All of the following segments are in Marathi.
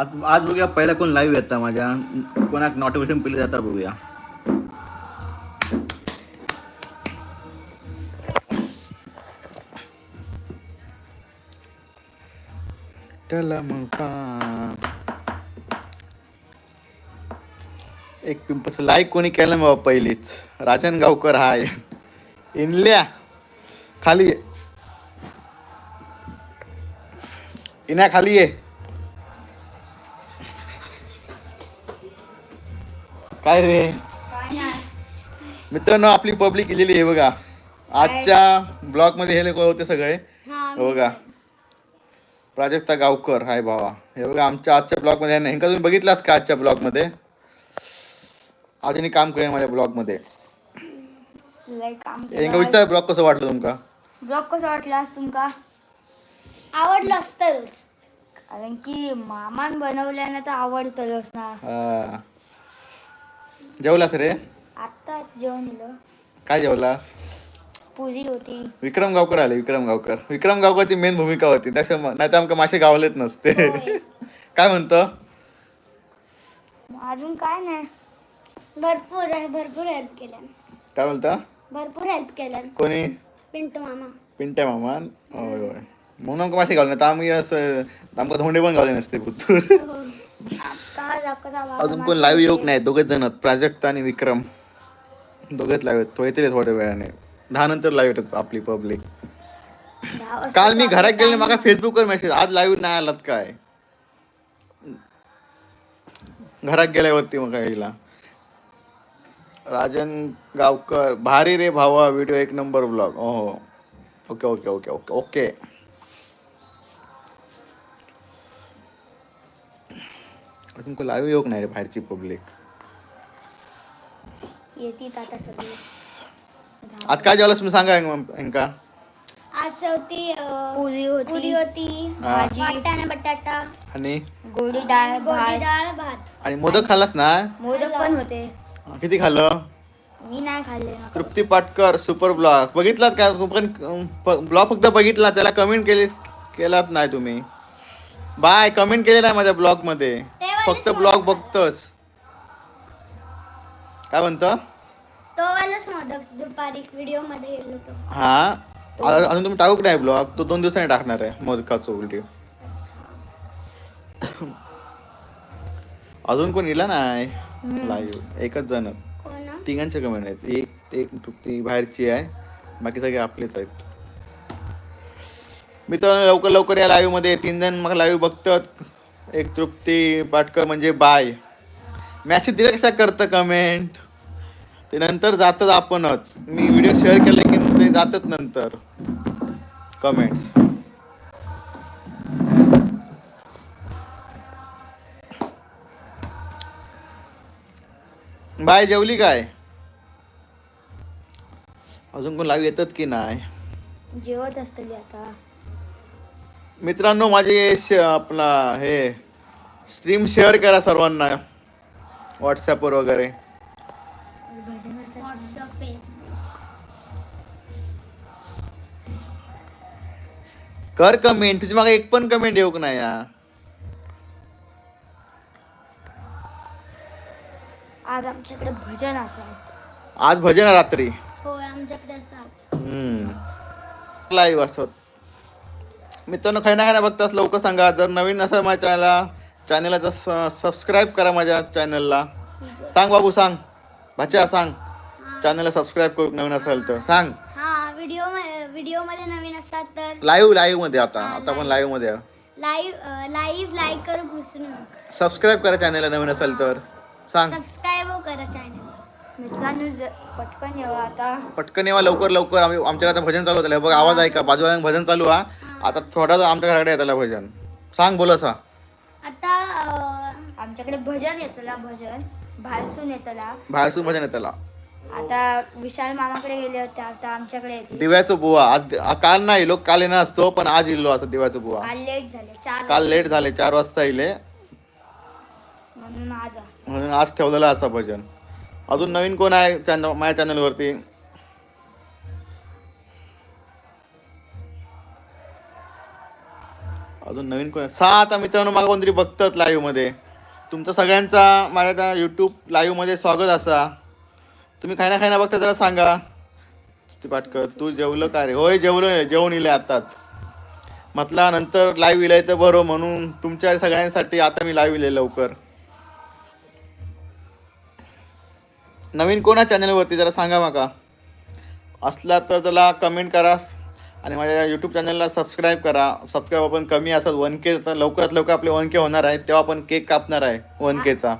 आज आज बघूया पहिला कोण लाईव्ह येतात माझ्या. कोणाक नोटिफिकेशन पहिले जाता बघूया. चला मग एक पिंपस लाईक कोणी केलं बाबा पहिलीच. राजन गावकर हाय. इनल्या. खाली ये. इन्या खाली ये. काय रे? मित्रांनो आपली पब्लिक गेलेली आहे बघा. आजच्या ब्लॉगमध्ये हे लोक होते सगळे. हे. बघा. प्राजक्ता गावकर हाय भावा. हे बघा आमच्या आजच्या ब्लॉगमध्ये नाही. तुम्ही बघितलास का आजच्या ब्लॉगमध्ये? आजनी काम करेन माझ्या ब्लॉगमध्ये. हेंका विचार ब्लॉग कसं वाटलं तुमका? ब्लॉग कसं वाटलास तुमका? आवडलंच तरच कारण की मामान बनवल्यानं तर आवडतलंच ना. जेवलास रे? आत्ता जेवण काय जेवलास? पुरी होती. विक्रम गावकर आले विक्रम गावकर. विक्रम गावकरची मेन भूमिका होती. त्याच्या नाही तर आमका मासे गावलेच नसते. काय म्हणतो? अजून काय नाही. भरपूर आहे भरपूर हेल्प केल्या. काय बोलता? भरपूर हेल्प केल्या. कोणी? पिंटू मामा. पिंट्या मामान होय होय. म्हणून आमका मासे गावले नाही तर आम्ही असं आमका धोंडे पण गावले नसते पुतूर आता बाबा अजून कोण लाईव्ह येऊक नाही दोघेच जण प्राजक्ता आणि विक्रम. दोघेच लाईव्ह आहेत थोडे तरी थोड्या वेळाने. दहा नंतर लाईव्ह येतात आपली पब्लिक काल मी घरात गेले मला फेसबुकवर मेसेज आज लाईव्ह नाही आलात काय? घरात गेल्यावरती मग यायला. राजन गावकर भारी रे भावा व्हिडिओ एक नंबर ब्लॉग हो okay okay okay okay okay कोण लाईव्ह येऊक नाही रे बाहेरची पब्लिक येतील आता सगळी. आज काय जेवलास तुम्ही सांगा यांका आज होती अं, पुरी होती पुरी होती. भाजी वाटाणा बटाटा आणि? गोडी डाळ गोडी डाळ भात. आणि मोदक खाल्लास ना? मोदक पण होते. किती खाल्लं? मी नाही खाल्ले. ना तृप्ती पाटकर सुपर ब्लॉग बघितलात का? पण ब्लॉग फक्त बघितला त्याला कमेंट केली केलात नाही तुम्ही. बाय कमेंट केले नाही माझ्या ब्लॉगमध्ये. फक्त ब्लॉग बघतोस. काय म्हणतो? तो वालाच मोदक दुपारी व्हिडिओमध्ये गेलो होतो. हा? अजून तुम्ही टाकूक नाही ब्लॉग? तो दोन दिवसांनी टाकणार आहे मोदकाचा व्हिडिओ. अजून कोण इला नाही? लाईव्ह एकच जण. कोण? तिघांचे कमेंट आहेत. एक एक तृप्ती बाहेरची आहे. बाकी सगळे आपलेच आहेत. मित्रांनो लवकर लवकर या लाईव्हमध्ये. तीन जण मग लाईव्ह बघतात. एक तृप्ती पाटकर म्हणजे बाय. मॅसेज दिला कशा करतं कमेंट ते नंतर जातात आपणच. मी व्हिडिओ शेअर केले की ते जातात नंतर. कमेंट्स बाय जेवली काय? अजून कोण लाईव्ह येतात की नाही? जेवत असतली आता. मित्रांनो माझे आपला हे स्ट्रीम शेअर करा सर्वांना. व्हॉट्सॲपवर वगैरे. कर कमेंट तुझी मागे एक पण कमेंट येऊ नाही या आज आमच्याकडे भजन असं आज भजन रात्री आमच्याकडे असाच लाईव्ह असत मित्रांनो खायना खायना बघतास लवकर सांगा. जर नवीन असेल माझ्या चॅनलला चॅनलला सबस्क्राईब करा माझ्या चॅनलला सांग बाबू सांग. भाच्या सांग. चॅनलला सबस्क्राईब करू नवीन असेल तर. सांग. हा व्हिडिओ व्हिडिओमध्ये नवीन तर. लाईव्ह लाईव्हमध्ये आता. आता पण लाईव्हमध्ये. लाईव्ह लाईव्ह लाईक करू नका. सबस्क्राईब करा चॅनलला नवीन असेल तर. सांग. सबस्क्राईब करा चॅनल मित्रांनो ज- पटकन येवा आता. पटकन येवा लवकर लवकर. आम्ही आमच्या आता भजन चालू होतं. बघ आवाज ऐका. बाजूला भजन चालू हा. आता थोडा आमच्या घराकडे येताला भजन. सांग बोल असा आता आमच्याकडे भजन येतला भजन. भालसून येतला. भजन येताला. आता विशाल मामाकडे गेले होते आता आमच्याकडे येते दिव्याचं बुवा. आज आ- काल नाही लोक काल येणार असतो पण आज इल्लो असं दिव्याचं बुवा. काल लेट झाले चार काल लेट झाले चार वाजता येले. म्हणून आज. म्हणून आज ठेवलेलं असं भजन. अजून नवीन कोण आहे चॅनल माझ्या चॅनलवरती अजून नवीन कोण? सहा आता मित्रांनो मला कोणतरी बघतात लाईव्हमध्ये तुमचा सगळ्यांचा माझ्या त्या यूट्यूब लाईव्हमध्ये स्वागत असा. तुम्ही खायना खायना बघता जरा सांगा. ते पाटकर तू जेवलं का रे? होय जेवलं जेवण इले आत्ताच. म्हटला नंतर लाईव्ह इलाय तर बरं म्हणून तुमच्या सगळ्यांसाठी आता मी लाईव्ह इले लवकर. नवीन कोणा चॅनलवरती जरा सांगा माका. असला तर त्याला कमेंट करा. आणि माझ्या यूट्यूब चॅनलला सबस्क्राईब करा. सबस्क्राईब आपण कमी असत वन के लवकरात लवकर आपले वन के होणार आहे. तेव्हा आपण केक कापणार आहे वन केचा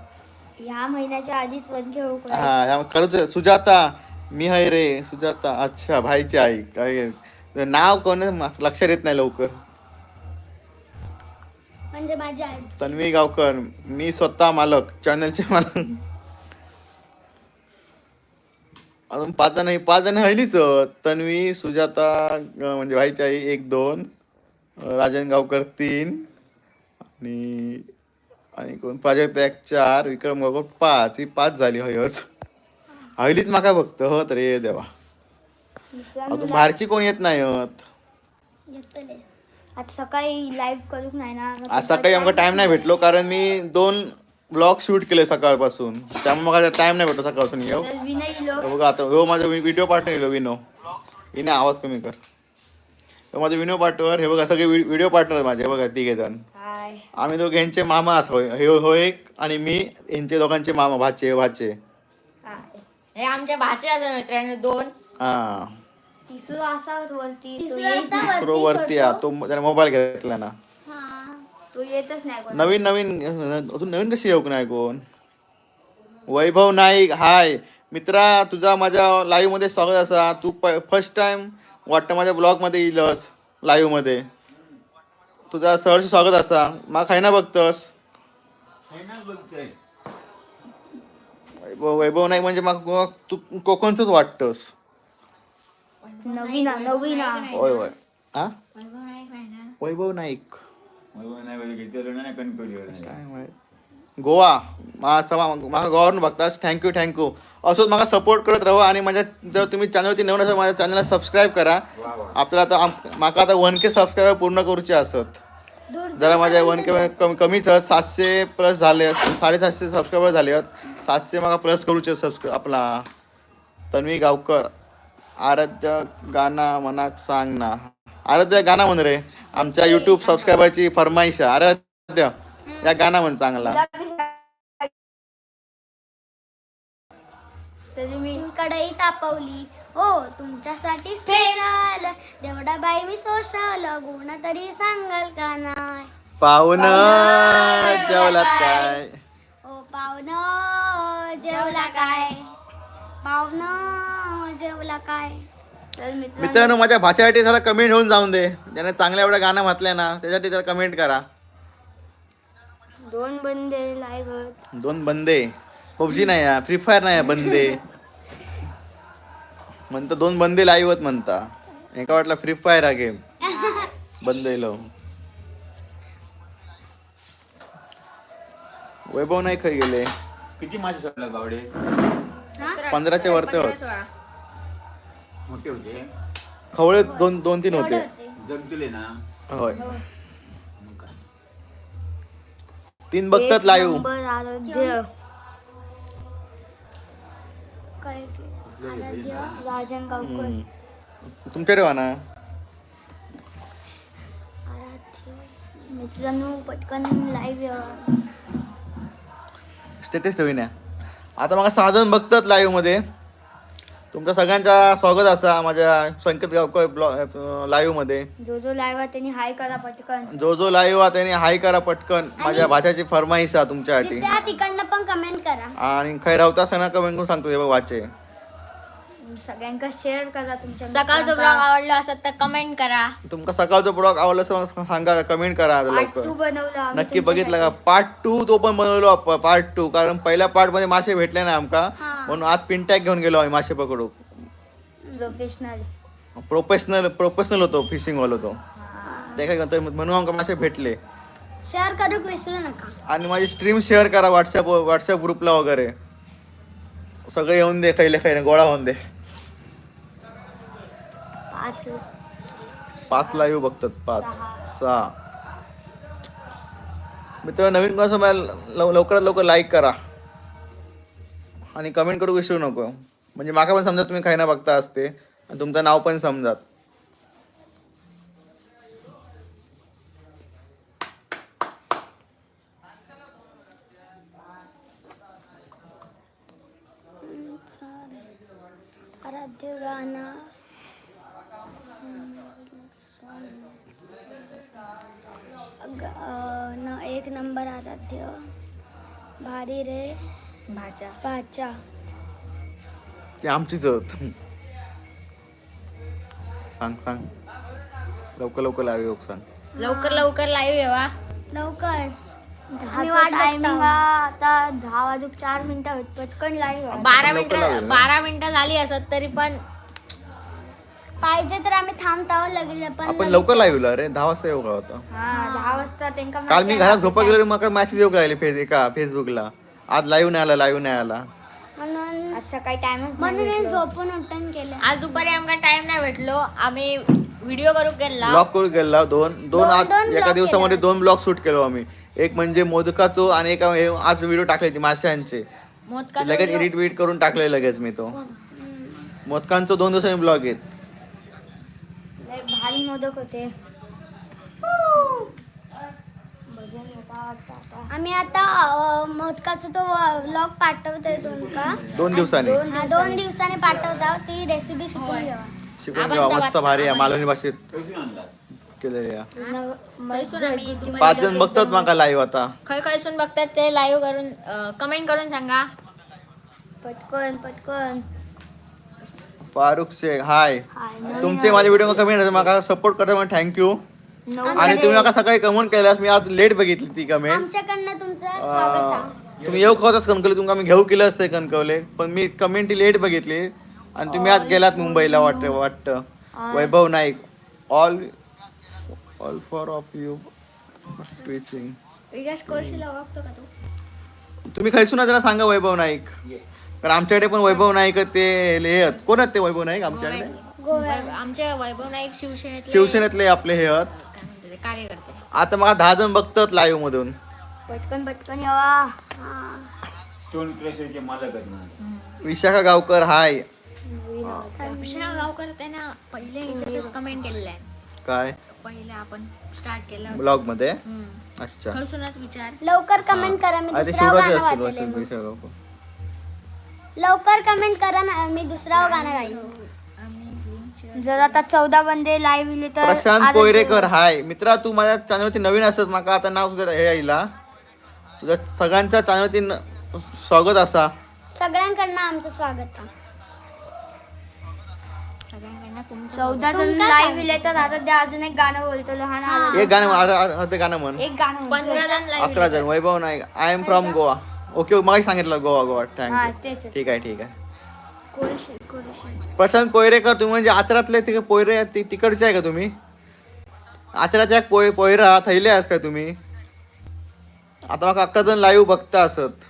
ह्या महिन्याच्या आधीच वन का? हा ह्या- खरंच. सुजाता मी आहे रे. सुजाता अच्छा भाईची आई. काय नाव कोण लक्षात येत नाही लवकर. म्हणजे माझी आई. तन्वी गावकर. मी स्वतः मालक. चॅनलचे मालक. अजून पाच जण आहे- पाच जण हयलीच तन्वी सुजाता म्हणजे भाईची आई एक दोन राजन गावकर तीन आणि आणि कोण? प्राजक्त एक चार विक्रम गावकर पाच ही पाच झाली हयच. हयलीच माका बघत हो तर ये देवा. अजून बाहेरची कोण येत नाही हत आज सकाळी लाईव्ह करूक नाही ना आज सकाळी आमका टाइम नाही. भेटलो कारण मी दोन ब्लॉग शूट केले सकाळपासून. त्यामुळे मला टाइम नाही भेटलो सकाळपासून. येऊ बघा आता हो माझा व्हिडिओ पार्टनर येलो विनो. हिने आवाज कमी कर. हो माझा विनो पार्टनर हे बघा सगळे व्हिडिओ पार्टनर माझे हे बघा तिघे जण. हाय आम्ही दोघे यांचे मामा असो हे हो एक आणि मी यांचे दोघांचे मामा भाचे भाचे. हाय हे आमच्या भाचे मित्रांनो दोन. हा. तिसरो असा वरती तो तिसरा वरती हा तो त्याने मोबाईल घेतला ना. हा. तो येतच नाही कोण नवीन नवीन अजून नवीन कशी येऊ नाही कोण? वैभव नाईक हाय. मित्रा तुझा माझ्या लाईव्हमध्ये स्वागत असा. तू फर्स्ट टाइम वाटतं माझ्या ब्लॉगमध्ये येईलस लाईव्हमध्ये. तुझा सहर्ष स्वागत असा. मा खायना बघतस. वैभव वैभव नाईक म्हणजे मग तू कोकणच वाटतस. नवीन नवीन. होय होय. हा वैभव नाईक. काय माहीत गोवा माझा माझा गोवावरून बघतास थँक्यू थँक्यू असंच मला सपोर्ट करत राहा आणि माझ्या जर तुम्ही चॅनलवरती नवीन असेल माझ्या चॅनलला सबस्क्राईब करा. आपल्याला आता माका आता वन के सबस्क्राईबर पूर्ण करूचे असत. जरा माझ्या वन के कमी कमीच. सातशे प्लस झाले आहेत. साडेसातशे सबस्क्रायबर झाले आहेत. सातशे मला प्लस करूचे सबस्क्राईब आपला. तन्वी गावकर. आराध्य गाणा मनाक सांग ना. आराध्य गाणा म्हण रे. आमच्या युट्यूब सबस्क्रायबरची फरमाईश. आहे. आराध्य या गाणा म्हण चांगला. तरी मी कढई तापवली. हो तुमच्यासाठी स्पेशल देवडा बाई मी सोशल गुण तरी सांगाल का नाही पाहुण जेवलात काय? ओ पाहुण जेवला काय? पाहुण जेवला काय? मित्रांनो. माझ्या भाषेसाठी जरा कमेंट होऊन जाऊन दे. ज्याने चांगल्या एवढं गाणं म्हटलंय ना त्यासाठी जरा कमेंट करा. दोन बंदे लाईव्ह दोन बंदे? पबजी नाही आहे फ्री फायर नाही बंदे. म्हणता दोन बंदे लाईव्ह म्हणता. एका वाटला फ्री फायर हा गेम बंद येलो वैभव नाही खाई गेले किती गावडे पंधराच्या वरती होत. मोठे होते. खवळे दोन दोन तीन होते. जगदिले ना. होय. तीन बघतात लाईव्ह नंबर आराध्य. काय केलं? आराध्य राजन गावकर. तुमच्या रेवा ना मित्रांनो पटकन लाईव्ह स्टेटस ठेवीन या. आता मला सहा जण बघतात लाईव्हमध्ये. तुमच्या सगळ्यांचा स्वागत असा माझ्या संकेत गावकर ब्लॉग लाईव्हमध्ये जो जो लाईव्ह आहे त्यांनी हाय करा पटकन. जो जो लाईव्ह त्याने हाय करा पटकन. माझ्या भाषाची फरमाईश आहे तुमच्यासाठी. तिकडनं पण कमेंट करा. आणि खै रावता असताना कमेंट करून सांगतो बघ वाचे. सगळ्यांका शेअर करा तुमच्या सकाळचं ब्लॉग मित्रांका. आवडला असत तर कमेंट करा. तुमका सकाळचा ब्लॉग आवडला असेल तर सांगा कमेंट करा लवकर. बनवला आम्ही नक्की बघितलं का? पार्ट टू तो पण बनवलो पार्ट टू कारण पहिल्या पार्टमध्ये मासे भेटले ना आमका. म्हणून आज पिंटॅक घेऊन गेलो आम्ही मासे पकडू प्रोफेशनल प्रोफेशनल प्रोफेशनल होतो फिशिंग वाला होतो ते काय करतो म्हणून आमका मासे भेटले. शेअर करूक विसरू नका. आणि माझी स्ट्रीम शेअर करा व्हॉट्सअप व्हॉट्सअप ग्रुपला वगैरे. सगळे येऊन दे खैले खैले गोळा होऊन दे. पाच पाच लाईव्ह बघतात पाच सहा. मित्र नवीन कोण असं मला लव लवकरात लवकर लाईक करा. आणि कमेंट करू विसरू नको. म्हणजे माका पण समजा तुम्ही काही ना बघता असते आणि तुमचं नाव पण समजात. आराध्य गाणं ग- अं, न एक नंबर आराध्य भारी रे। भाच्या पाचा ती आमचीच होत सांग सांग। लवकर लवकर लावी सांग। लवकर लवकर लाईव्ह येवा लवकर। मी वाट टायमिंग. आता दहा वाजूक चार मिनिटं होत पटकन लाईव्ह बारा लवकर मिनिटं ना? बारा मिनिटं झाली असत तरी पण थांबताव पण आपण लवकर लावलं अरे दहा वाजता येऊ का होता. हा दहा वाजता त्यांका काल मी घरात झोपा गेलो मग मॅसेज येऊ लागले फेस एका फेसबुकला आज लाईव्ह नाही आला लाईव्ह नाही आला. म्हणून आज सकाळी टाइमच म्हणून हे झोपून उठून केलं आज दुपारी आमका टाइम नाही भेटलो. आम्ही व्हिडिओ करू गेला. ब्लॉग करून गेला. दोन दोन दोन- आज एका दिवसामध्ये. दोन ब्लॉग शूट केलो आम्ही. एक म्हणजे मोदकाचो आणि एक हे आज व्हिडिओ टाकले ती माशांचे मोदका लगेच एडिट विडिट करून टाकले लगेच मी तो. मोदकांचो दोन दिवसांनी ब्लॉग आहेत लय भारी मोदक होते. आम्ही आता मोदकाचा तो व्लॉग पाठवतोय तुमका दोन दिवसांनी. हा दोन दिवसांनी पाठवता ती रेसिपी शिकून घ्या शिकून घेवा. मस्त भारी आहे. मालवणी भाषेत केलेली आहे. आम्ही तुम्हाला पाच जण बघतात माका लाईव्ह आता. खय खयसून बघतात ते लाईव्ह करून कमेंट करून सांगा. पटकन पटकन. फारुख शेख हाय तुमचे माझे व्हिडिओ कमेंट माका सपोर्ट करता म्हणून थँक्यू आणि तुम्ही माका सकाळी कमेंट केल्यास मी आज लेट बघितली ती कमेंट आमच्याकडनं तुमचं स्वागत आहे. तुम्ही येऊ खवताच कणकवले? तुमका मी घेऊ केलं असते कणकवले. पण मी कमेंट लेट बघितली. आणि तुम्ही आज गेलात मुंबईला वाटत वाटतं. Vaibhav Naik all all four of you twitching Vikas कोर्शीला ओळखतो का तू? तुम्ही खैसून जरा सांगा वैभव नाईक. कारण आमच्याकडे पण वैभव नाईक ते हे आहेत. कोण आहेत ते वैभव नाईक आमच्याकडे? वैभव- आमचे वैभव नाईक शिवसेनेतले शिवसेनेतले आपले हे आहेत. काय म्हणते ते, कार्यकर्ते आता मला दहा जण बघतात लाईव्ह मधून. पटकन पटकन यावा स्टोन क्रशरचे मालक आहेत म्हणून. विशाखा गावकर हाय. विष्णू गावकर त्यांना पहिले ह्याच्यातच कमेंट केलेलं आहे. काय? पहिले आपण स्टार्ट केलं ब्लॉगमध्ये हम्म. अच्छा. विचार. लवकर कमेंट करा मी अरे दुसरा गाणं असतील विशाखा गावकर. लवकर कमेंट करा ना. मी दुसरा गाणं गाईन. जर आता चौदा बंदे लाईव्ह इले तर प्रशांत आजच पोयरेकर हाय. मित्रा तू माझ्या चॅनलवरती नवीन असत माका आता नाव सुद्धा हे येईला तुझ्या सगळ्यांच्या चॅनलवरती न- स्वागत असा. सगळ्यांकडनं आमचं स्वागत. आहे सगळ्यांकडनं तुमचं चौदा जण लाईव्ह इले तर आता त्या अजून एक गाणं बोलतो लहान. एक गाणं अर्ध- गाणं म्हण. एक गाणं. पंधरा जण अकरा जण. Vaibhav Naik I am from Goa. Okay मग सांगितलं गोवा गोवा. हा तेच. ठीक आहे ठीक आहे. प्रशांत पोयरेकर तुम्ही? म्हणजे आचरातले तिकडे पोयरे ति- तिकडचे आहे का तुम्ही? आचराच्या पोय पोयरा थैले आहेस का तुम्ही? आता मग अक्का जण लाईव्ह बघता असत.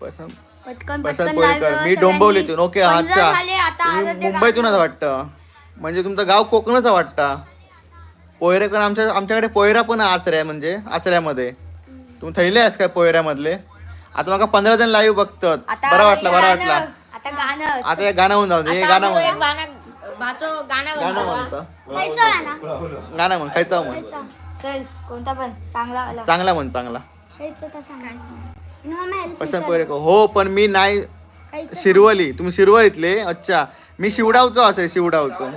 प्रशांत पटकन प्रशांत पटकन पोयरेकर मी. डोंबिवलीतून ओके अच्छा. तुम्ही मुंबईतूनच. वाटतं. म्हणजे तुमचं गाव कोकणच वाटतं. पोयरेकर आमच्या आमच्याकडे पोयरा पण आचऱ्या म्हणजे आचऱ्यामध्ये तुम्ही थैले आहेस का पोयऱ्यामधले आता मग पंधरा जण लाईव्ह बघतात. बरं वाटलं बरं वाटलं. आता गाणं. आता हे गाणं होऊन जाऊ दे हे आता गाणं म्हण एक गाणं म्हणतो. गाणं म्हण खायचं म्हण. चल कोणता पण चांगला आला चांगला म्हण चांगला. खायचं तर सांगा हो पण मी नाही शिरवली. तुम्ही शिरवलीतले अच्छा. मी शिवडावचो असेल शिवडावचो.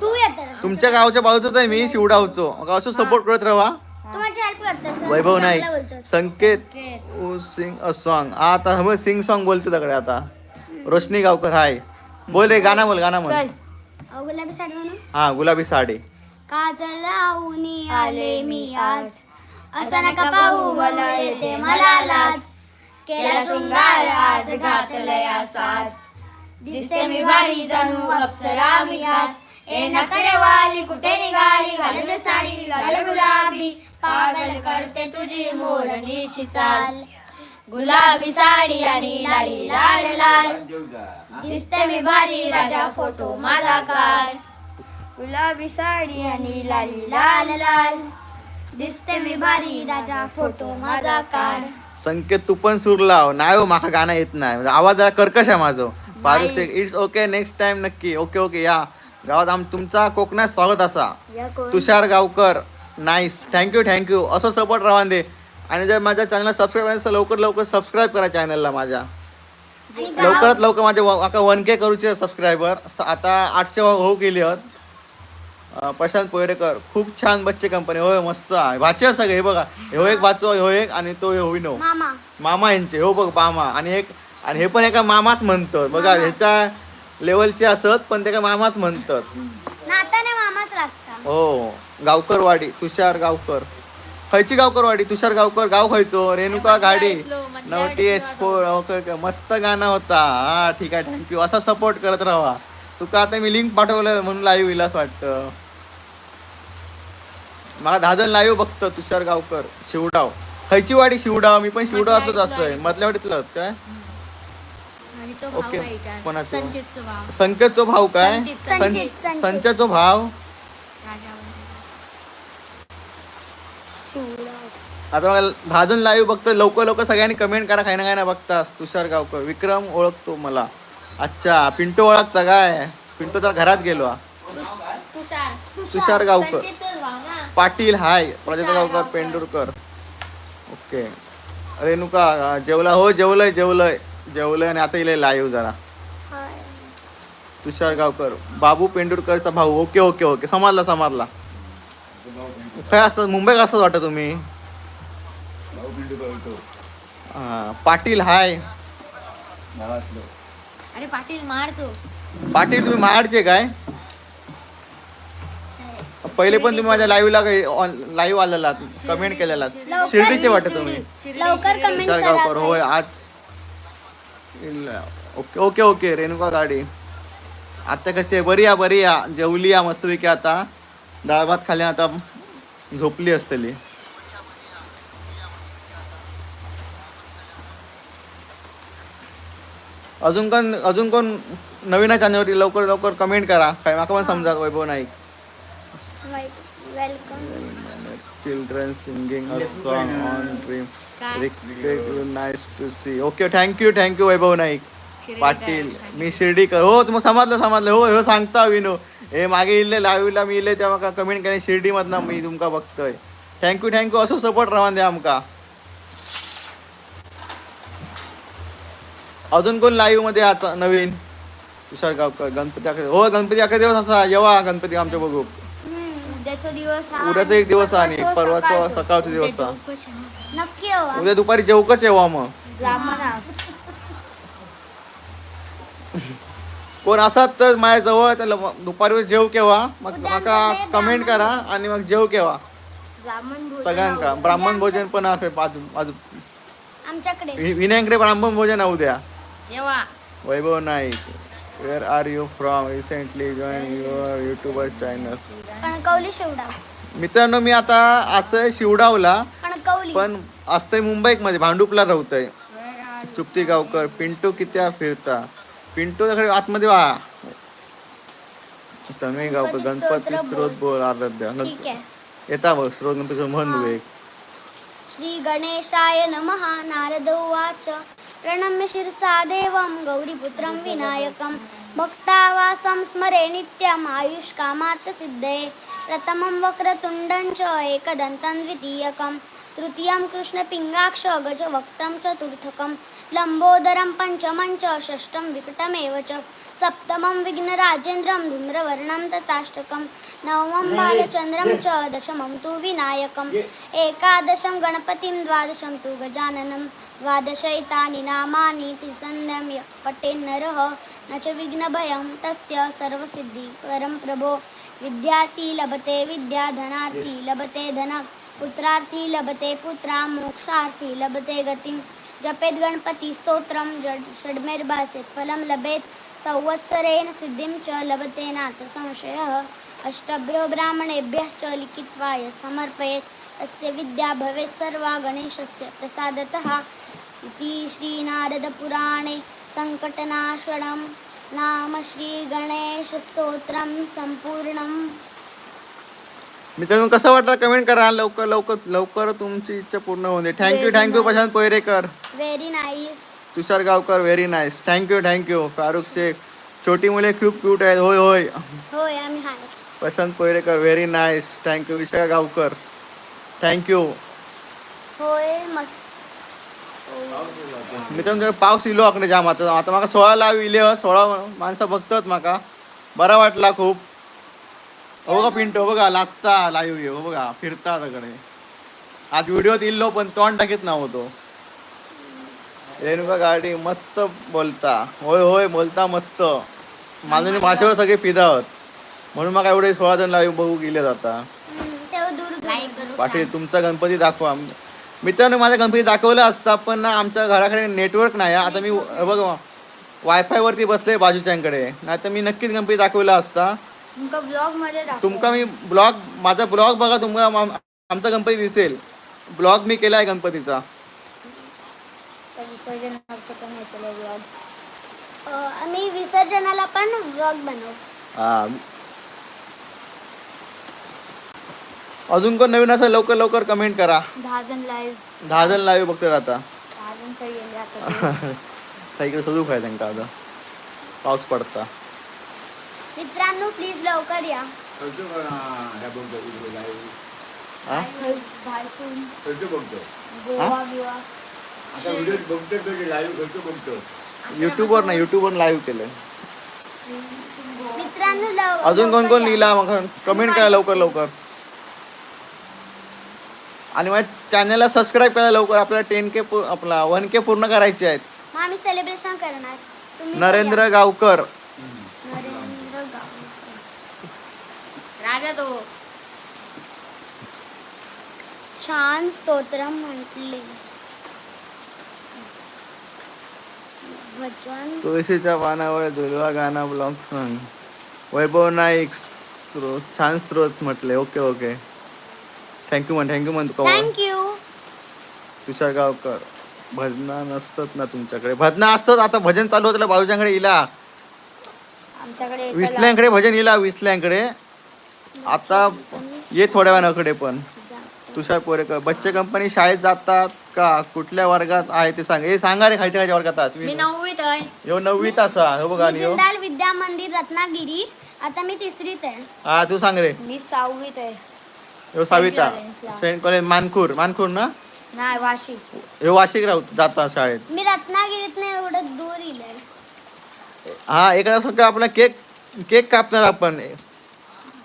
तू येत तुमच्या गावच्या बाजूच आहे मी शिवडावचो. गावचं सपोर्ट करत राहा. Vaibhav Naik. Sanket oh sing a song आता हम सिंग सॉन्ग बोलतो तकडे आता. रोशनी गावकर हाय. बोल रे गाणं बोल गाणं म्हण अहो, गुलाबी साडी म्हणून? हा गुलाबी साडी. काजळ लावून आले मी आज. असं नका पाहू मला येते मला लाज. केला शृंगार आज घातलय दिसते मी भारी जणू अप्सरा मी आज ए नकर वाली कुठे निघाली? घालून साडी लाल गुलाबी. पागल करते तुझी मोरणीशी चाल. गुलाबी साडी आणि लाडी लाल लाल. दिसते मी भारी राजा फोटो माझा काढ गुलाबी साडी आणि लाली लाल लाल. दिसते मी भारी राजा फोटो माझा काढ संकेत तू पण सूर लाव. नाही हो माका गाणं येत नाही. म्हणजे आवाज जरा कर्कश आहे माझं. Farukh Shaikh it's okay next time नक्की. ओके ओके या. गावात आम तुमचा कोकणात स्वागत असा. Tushar Gavkar. Nice thank you thank you असं सपोर्ट राहून दे. आणि जर माझ्या चॅनलला सबस्क्राईब तर लवकर लवकर सबस्क्राईब करा चॅनलला माझ्या. लवकरात लवकर माझे व- माका वन के करूचे सबस्क्रायबर आता आठशे हो- होऊ गेली आहेत. प्रशांत पोयरेकर खूप छान बच्चे कंपनी होय मस्त आहे. भाचे सगळे. हे बघा ह्यो एक भाचो ह्यो एक आणि तो होईनो. मामा. मामा यांचे. हो बघ मामा. आणि एक आणि हे पण एका मामाच म्हणतात. बघा ह्याच्या लेवलचे असत पण ते का मामाच म्हणतात. हो. गावकरवाडी तुषार गावकर. खयची गावकरवाडी तुषार गावकर गाव खयचो रेणुका गाडी. नवटी एच फोर मस्त गाणं होता. हा ठीक आहे थँक्यू असा सपोर्ट करत राहा. तुका आता मी लिंक पाठवलं म्हणून लाईव्ह येईल असं वाटतं. मला जण लाईव्ह बघतो तुषार गावकर. शिवडाव. खयची वाडी शिवडाव. मी पण शिवडावातच असतोय. मधल्या वाडीतलं काय? ओके. कोणाचो? संकेतचो भाव. काय. संचाचो भाव? आता दहा जण लाईव्ह बघतो लवकर लवकर सगळ्यांनी कमेंट करा. काही ना काही ना बघतास. तुषार गावकर विक्रम ओळखतो मला. अच्छा पिंटो ओळखता काय? पिंटो तर घरात गेलो. तुषार. गावकर. पाटील हाय. प्राजक्त गावकर पेंडुरकर. ओके. रेणुका जेवला. हो जेवलंय जेवलंय. जेवलंय आणि आता इले लाईव्ह जरा. तुषार गावकर. बाबू पेंडुरकरचा भाऊ. Okay okay okay. समजला समजला. काय असतं मुंबईत असंच वाटतं तुम्ही? हा, पाटील हाय. अरे पाटील मारचो. पाटील तुम्ही महाडचे काय? पहिले पण तुम्ही माझ्या लाईव्हला लाईव्ह आलेला कमेंट केलेला. शिर्डीचे वाटत तुम्ही लवकर कमेंट तुषार करा गावकर होय आज. इल्ल- ओके ओके ओके रेणुका गाडी. आता कशी आहे? बरी या बरी या जेवली या मस्तपैकी आता. डाळ भात खाली आता झोपली असतली. अजून कोण अजून कोण नवीन आहे चॅनलवरती लवकर लवकर कमेंट करा. काय माका पण समजा Vaibhav Naik. Welcome children singing a song on dream nice to see okay thank you thank you Vaibhav Naik. Patil? मी शिर्डीकर. हो तुम्हाला समजलं समजलं. हो हो सांगता विनो. हे मागे इल्ले लाईव्हला मी इल्ले तेव्हा का कमेंट केले शिर्डीमधनं मी तुमका बघतोय. थँक्यू थँक्यू असं सपोर्ट राहून द्या आमका. अजून कोण लाईव्हमध्ये आता नवीन? तुषार गावकर गणपती अकरा हो गणपती अकरा दिवस असा येवा गणपती आमच्या बघू. उद्याचा दिवस उद्याचा एक दिवस आणि परवाचा परवाचा सकाळचा. दिवस. नक्की उद्या दुपारी जेवकच येवा मग. कोण असतात तर माझ्या जवळ त्याला दुपारी जेव केव्हा? मग माका कमेंट करा आणि मग जेव केव्हा? ब्राह्मण भोजन सगळ्यांका. ब्राह्मण भोजन पण आहे बाजू बाजू आमच्याकडे. वि- विनयकडे ब्राह्मण भोजन आहे उद्या. येवा. Vaibhav Naik where are you from recently join your YouTuber channel मित्रांनो मी आता असं शिवडावला कणकवली. पण असतंय मुंबईमध्ये भांडुपला राहतोय. चुप्ती गावकर पिंटू कित्या फिरता? पिंटू कडे आतमध्ये वा तमे गावकर गणपती स्त्रोत बोल आराध्या ठीक आहे. येता बघ स्त्रोत गणपतीचं म्हण श्री गणेशाय नमः नारद उवाच. प्रणम्य शिरसा देवं गौरीपुत्रं विनायकं. भक्तावासं स्मरे नित्यम् आयुष्कामात् सिद्धये. प्रथमं वक्रतुण्डं च एकदन्तं द्वितीयकं तृतीयं कृष्णपिङ्गाक्ष गजवक्त्रं चतुर्थकं लम्बोदरं पञ्चमं च षष्ठं विकटमेव च सप्तमं विघ्नराजेन्द्रं धूम्रवर्णं तथाष्टकं नवमं बालचन्द्रं च दशमं तु विनायकम् एकादशं गणपतिं द्वादशं तु गजाननं द्वादशैतानि नामानि त्रिसन्ध्यं यः पठेन्नरः न च विघ्नभयं तस्य सर्वसिद्धिकरं प्रभो। विद्यार्थी लभते विद्या धनार्थी लभते धनं पुत्रार्थी लभते पुत्रा मोक्षार्थी लभते गतिं. जपेत गणपती स्तोत्रम जड फलं लभेत्. संवत्सरेण सिद्धिं च लभते नाथ संशयः. अष्टभ्यो ब्राह्मणेभ्यश्च लिखित्वा यत् समर्पयेत्. अस्य विद्या भवेत् सर्वा गणेशस्य प्रसादतः. इति श्रीनारदपुराणे सङ्कटनाशनं नाम श्रीगणेशस्तोत्रं सम्पूर्णम्. मित्रांनो कसं वाटलं कमेंट करा. लवकर लवकर लवकर तुमची इच्छा पूर्ण होऊ दे. Thank you thank you Prashant Poyrekar very nice Tushar Gavkar very nice thank you thank you Farukh Shaikh. छोटी मुले खूप क्यूट आहेत. होय होय. होय आम्ही Prashant Poyrekar very nice thank you Vishakha Gavkar. Thank you होय मस्त. मित्रांनो पावस इलो आकडे जाम. आता आता म्हाका सोळा लाव इले सोळा माणसं बघतात म्हाका बरा वाटला खूप. हो बघा पिंटो बघा लाचता लाईव्ह ये हो बघा फिरता सगळे. आज व्हिडिओत इल्लो पण तोंड टाकीत होतो रेणुका गाडी मस्त बोलता. होय होय बोलता मस्त. माझ्या भाषेवर सगळे पिदावत म्हणून मग एवढे सोळा जण लाईव्ह बघू गेले जाता पाठी पाटील तुमचा गणपती दाखवा. मित्रांनो माझा गणपती दाखवला असता पण ना आमच्या घराकडे नेटवर्क नाही. आता मी बघ वायफाय वरती बसले बाजूच्यांकडे. नाही तर मी नक्कीच गणपती दाखवला असता. तुमका ब्लॉगमध्ये दाखव. तुमका मी ब्लॉग माझा ब्लॉग बघा तुम्हाला आमचा गणपती दिसेल. ब्लॉग मी केला आहे गणपतीचा. ब्लॉग आम्ही विसर्जनाला पण बनवू. हा. अजून कोण नवीन असेल लवकर लवकर कमेंट करा. दहा जण लाईव्ह दहा जण लाईव्ह बघतात आता. सायकल सजू खाय त्यांका आता. पाऊस पडता. मित्रांनो प्लीज लवकर या. हा? भायसून बघतो गोवा बिवा आता व्हिडिओ बघतो तो लाईव्ह करतो बघतो युट्यूबवर नाही युट्यूबवर लाईव्ह केलंय. मित्रांनो लव अजून कोण कोण लवकर या. लिहिला मग? कमेंट करा लवकर लवकर. आणि माझ्या चॅनलला सबस्क्राईब करा लवकर. आपल्याला टेन के आपला वन के पूर्ण करायचे आहेत. मग आम्ही सेलिब्रेशन करणार. तुम्ही पण नरेंद्र. गावकर नरेंद्र गाव राजा तो छान स्तोत्र म्हटले. भजन. तुळशीच्या पानावर झुलवा गाणा ब्लॉग सॉंग वैभव नाईक स्त्रोत छान स्त्रोत म्हटले. ओके ओके थँक्यू म्हण थँक्यू म्हण तुका थँक्यू तुषार गावकर भजना नसतात ना तुमच्याकडे? भजना असतात आता भजन चालू होतं बाजूच्याकडे इला. आमच्याकडे विसल्यांकडे भजन इला विसल्यांकडे. आता ये थोड्या वेळाकडे पण. तुषार पोरेकर बच्चे कंपनी शाळेत जातात का? कुठल्या वर्गात आहे ते सांग. हे सांगा रे खायच्या खायच्या वर्गात आज. मी नववीत आहे. यो नववीत असा. हो बघा आणि ह्यो. जिंदाल विद्या मंदिर रत्नागिरी. आता मी तिसरीत आहे. हा तू सांग रे. मी सहावीत आहे. ह्यो साविता लॉरेन्सला. सेंट कॉलेज मानखूर मानखूर ना? नाही वाशी ह्यो वाशिक राहत जाता शाळेत. मी रत्नागिरीत एवढं दूर इलंय. हा एखादा सगळं आपला केक केक कापणार आपण.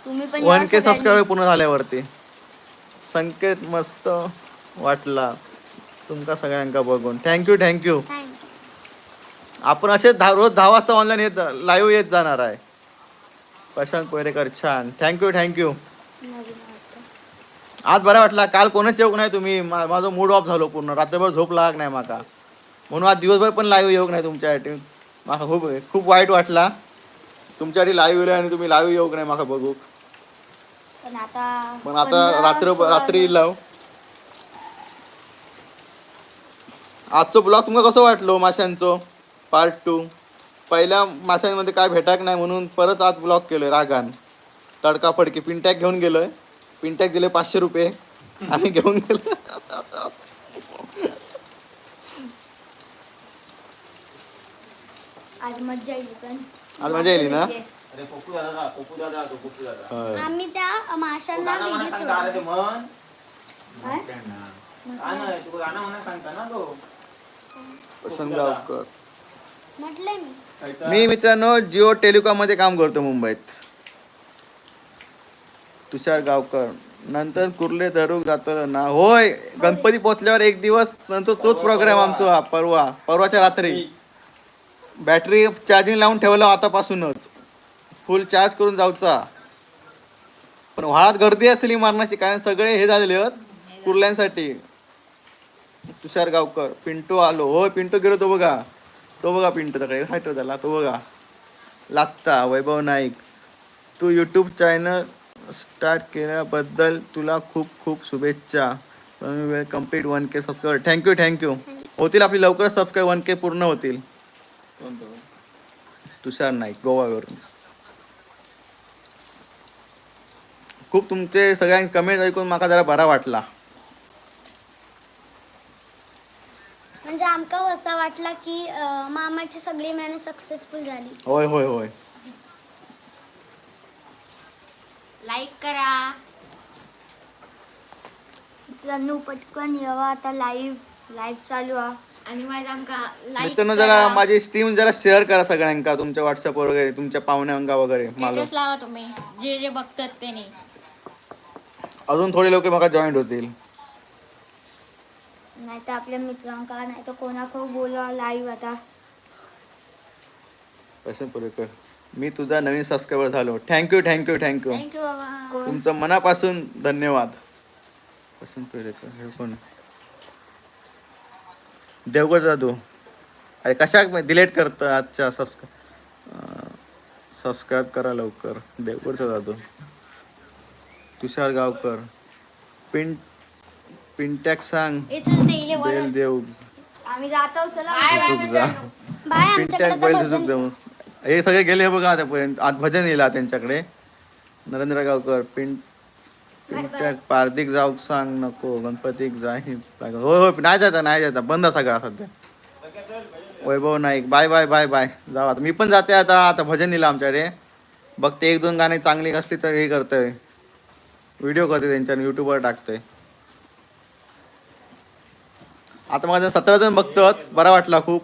तुम्ही पण वन के सगळ्यांनी. सबस्क्राईबर पूर्ण झाल्यावरती. संकेत मस्त वाटला तुमका सगळ्यांका बघून. थँक्यू थँक्यू आपण असे रोज दहा वाजता ऑनलाईन येत लाईव्ह येत जाणार आहे. प्रशांत पोयरेकर छान. थँक्यू थँक्यू आज बरं वाटला. काल कोणच येऊक नाही तुम्ही? मा- माझं मूड ऑफ झालो पूर्ण. रात्रभर झोप लाग नाही माका. म्हणून आज दिवसभर पण लाईव्ह येऊक नाही तुमच्यासाठी माका खूप खूप वाईट वाटला. तुमच्यासाठी लाईव्ह येऊ आणि तुम्ही लाईव्ह येऊक नाही माका बघू. पण आता पण आता रात्र रात्री लाव. आजचो ब्लॉग तुमका कसं वाटलो माशांचो? पार्ट टू पहिल्या माशांमध्ये काय भेटाक नाही म्हणून परत आज ब्लॉग केलोय रागान. तडका फडकी. पिंटॅक घेऊन गेलोय. पिंटॅक दिले पाचशे रुपये. आम्ही घेऊन गेलो. आज मज्जा येईल पण. आज मजा येईल ना? अरे पप्पू दादा पप्पू दादा तो पप्पू दादा. होय. आम्ही त्या माशांना गाणं म्हणा विहिरीत सांगता आलं ते म्हण. गाणं आहे, तू गाणं म्हणा सांगता ना तो. प्रसन्न गावकर म्हटलंय मी. खायचा. मी मित्रांनो जिओ टेलिकॉममध्ये काम करतो मुंबईत. तुषार गावकर. नंतर कुर्ले धरूक जातो ना होय गणपती पोचल्यावर एक दिवस नंतर तोच प्रोग्राम आमचा हा, परवा. परवाच्या रात्री. बॅटरी चार्जिंग लावून ठेवलं आतापासूनच. फुल चार्ज करून जाऊचा. पण व्हाळात गर्दी असली मारण्याची कारण सगळे हे झालेले आहेत कुर्ल्यांसाठी. तुषार गावकर पिंटू आलो. होय पिंटू गेलो तो बघा. तो बघा पिंटू तकडे हायटो झाला तो बघा. लाजता वैभव नाईक. तू यूट्यूब चॅनल स्टार्ट केल्याबद्दल तुला खूप खूप शुभेच्छा. वेळ complete one K subscriber thank you thank you होतील आपली लवकरच सबस्क्राईब वन के पूर्ण होतील? तुषार नाईक गोवावरून. खूप तुमचे सगळ्यांचे कमेंट ऐकून मला जरा बरा वाटला. म्हणजे आमका असा वाटला की अं, मामाची सगळी मेहनत सक्सेसफुल झाली. होय होय होय. लाईक करा. मित्रांनो पटकन येवा आता लाईव्ह लाईव्ह चालू आहे आणि माझं आमका लाईक मित्रांनो जरा माझी स्ट्रीम जरा शेअर करा सगळ्यांका तुमच्या व्हॉट्सअप वगैरे तुमच्या पाहुण्यांका वगैरे मला स्टेटस लावा तुम्ही. जे जे बघतात ते नाही अजून थोडे लोक मला जॉईन होतील. नाही तर आपल्या मित्रांका नाही तर कोणाकडे बोलवा लाईव्ह आता. प्रशांत पुरेकर मी तुझा नवीन सबस्क्रायबर झालो. Thank you thank you thank you thank you बाबा. तुमचं मनापासून धन्यवाद. पुरेकर हे कोण? देवगड जाधव अरे कशा डिलेट करतं आजच्या सबस्क्राईब सबस्क्राईब करा लवकर. देवगडचा जाधव तुषार गावकर. पिं पिंटॅक सांग. बेल देव आम्ही जातो चला. पिंटॅक आमच्याकडे बैल झुक जाऊ हे सगळे गेले बघा आतापर्यंत. आज भजन येला त्यांच्याकडे. नरेंद्र गावकर पिंट पिंटॅक पार्थिक जाऊक सांग नको. गणपतीक जाईल होय होय. नाही जाता नाही जाता. बंद सगळा सध्या. Vaibhav Naik. Bye bye bye bye. जाऊ आता. मी पण जाते आता. आता भजन लिहिलं आमच्याकडे. बघते एक दोन गाणी चांगली असली तर हे करतोय. व्हिडिओ करते त्यांच्यावर युट्यूबवर टाकतोय आता माझं सतरा जण बघतात. बरा वाटला खूप.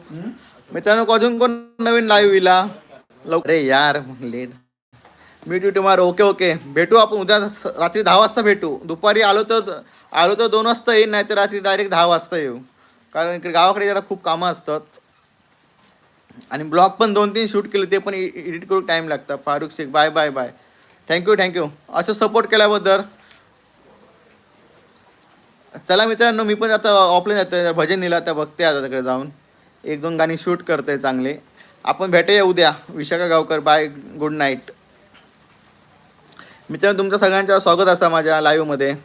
मित्रांनो अजून कोण नवीन लाईव्ह इला लवकर रे यार let me to tomorrow okay okay भेटू आपण. उद्या रात्री दहा वाजता भेटू. दुपारी आलो तर आलो तर दोन वाजता येईल नाही तर रात्री डायरेक्ट दहा वाजता येऊ. कारण इकडे गावाकडे जरा खूप कामं असतात. आणि ब्लॉग पण दोन तीन शूट केले ते पण एडिट करू टाईम लागतं Farukh Shaikh bye bye bye thank you thank you असं सपोर्ट केल्याबद्दल. चला मित्रांनो मी पण आता ऑफलाईन जातोय भजन नेलं आता बघते आता तिकडे जाऊन. एक दोन गाणी शूट करते चांगले. आपण भेटूया उद्या. Vishakha Gaokar bye good night मित्रांनो तुमचं सगळ्यांचं स्वागत असा माझ्या लाईव्हमध्ये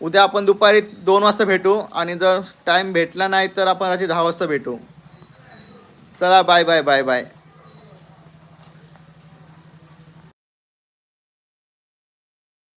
उद्या आपण दुपारी दोन वाजता भेटू आणि जर टाईम भेटला नाही तर आपण रात्री दहा वाजता भेटू. चला बाय बाय बाय बाय